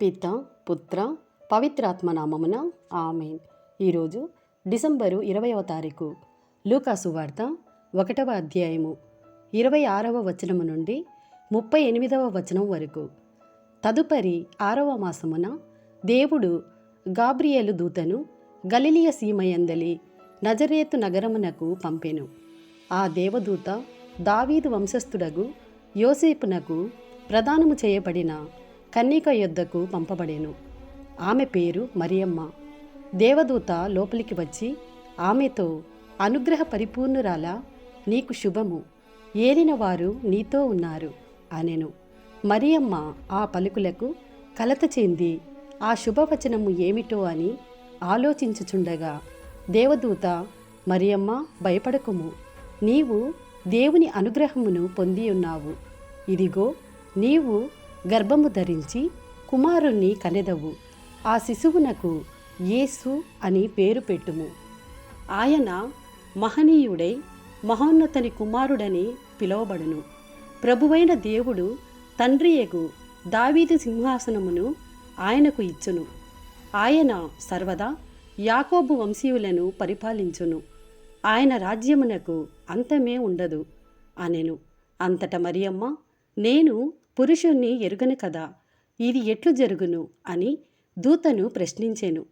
పిత పుత్ర పవిత్రాత్మ నామమున ఆమెన్. ఈరోజు డిసెంబరు ఇరవయవ తారీఖు లూకాసు వార్త ఒకటవ అధ్యాయము ఇరవై ఆరవ వచనము నుండి ముప్పై ఎనిమిదవ వచనం వరకు. తదుపరి ఆరవ మాసమున దేవుడు గాబ్రియేలు దూతను గలిలియ సీమయందలి నజరేతు నగరమునకు పంపెను. ఆ దేవదూత దావీదు వంశస్థుడగు యోసేపునకు ప్రదానము చేయబడిన కన్నిక యొద్దకు పంపబడేను. ఆమె పేరు మరియమ్మ. దేవదూత లోపలికి వచ్చి ఆమెతో అనుగ్రహ పరిపూర్ణురాల నీకు శుభము. ఏలిన వారు నీతో ఉన్నారు అనెను. మరియమ్మ ఆ పలుకులకు కలత చెంది ఆ శుభవచనము ఏమిటో అని ఆలోచించుచుండగా దేవదూత మరియమ్మ భయపడకుము. నీవు దేవుని అనుగ్రహమును పొంది ఉన్నావు. ఇదిగో నీవు గర్భము ధరించి కుమారుణ్ణి కనెదవు. ఆ శిశువునకు యేసు అని పేరు పెట్టుము. ఆయన మహనీయుడై మహోన్నతని కుమారుడని పిలువబడును. ప్రభువైన దేవుడు తండ్రియగు దావీదు సింహాసనమును ఆయనకు ఇచ్చును. ఆయన సర్వదా యాకోబు వంశీయులను పరిపాలించును. ఆయన రాజ్యమునకు అంతమే ఉండదు అనెను. అంతట మరియమ్మ నేను పురుషుణ్ణి ఎరుగను కదా ఇది ఎట్లు జరుగును? అని దూతను ప్రశ్నించెను.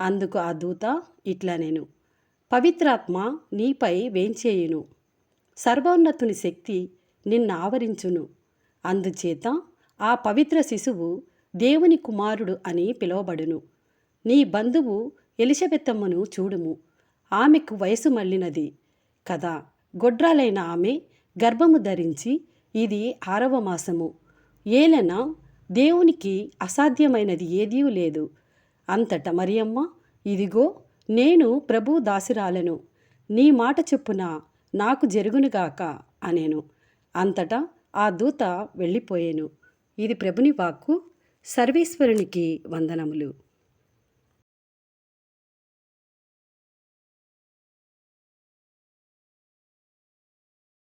అందుకు ఆ దూత ఇట్లా నేను. పవిత్రాత్మ నీపై వేంచేయును. సర్వోన్నతుని శక్తి నిన్ను ఆవరించును. అందుచేత ఆ పవిత్ర శిశువు దేవుని కుమారుడు అని పిలువబడును. నీ బంధువు ఎలిషబెత్తమ్మను చూడుము. ఆమెకు వయసు మళ్ళినది. కదా గొడ్రాలైన ఆమె గర్భము ధరించి ఇది ఆరవ మాసము. ఏలన? దేవునికి అసాధ్యమైనది ఏదీ లేదు. అంతట మరియమ్మ ఇదిగో నేను ప్రభు దాసిరాలను. నీ మాట చెప్పున నాకు జరుగునుగాక అనేను. అంతటా ఆ దూత వెళ్ళిపోయాను. ఇది ప్రభుని వాక్కు. సర్వేశ్వరునికి వందనములు.